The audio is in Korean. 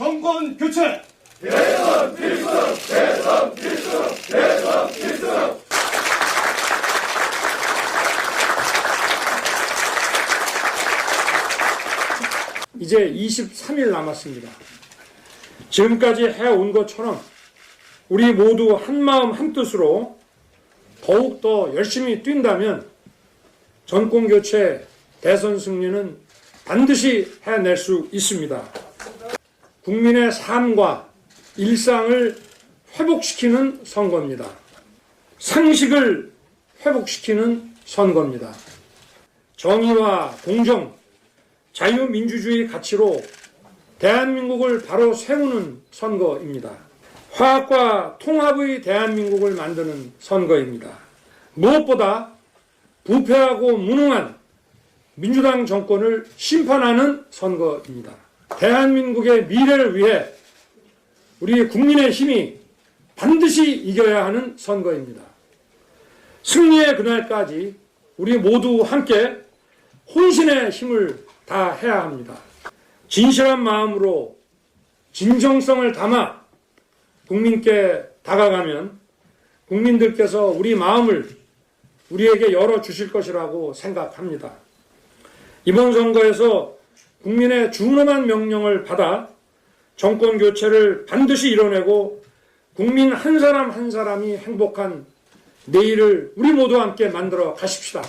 정권 교체! 이제 23일 남았습니다. 지금까지 해온 것처럼 우리 모두 한마음 한뜻으로 더욱 더 열심히 뛴다면 정권 교체 대선 승리는 반드시 해낼 수 있습니다. 국민의 삶과 일상을 회복시키는 선거입니다. 상식을 회복시키는 선거입니다. 정의와 공정, 자유민주주의 가치로 대한민국을 바로 세우는 선거입니다. 화합과 통합의 대한민국을 만드는 선거입니다. 무엇보다 부패하고 무능한 민주당 정권을 심판하는 선거입니다. 대한민국의 미래를 위해 우리 국민의 힘이 반드시 이겨야 하는 선거입니다. 승리의 그날까지 우리 모두 함께 혼신의 힘을 다해야 합니다. 진실한 마음으로 진정성을 담아 국민께 다가가면 국민들께서 우리 마음을 우리에게 열어 주실 것이라고 생각합니다. 이번 선거에서 국민의 준엄한 명령을 받아 정권 교체를 반드시 이뤄내고 국민 한 사람 한 사람이 행복한 내일을 우리 모두 함께 만들어 가십시다.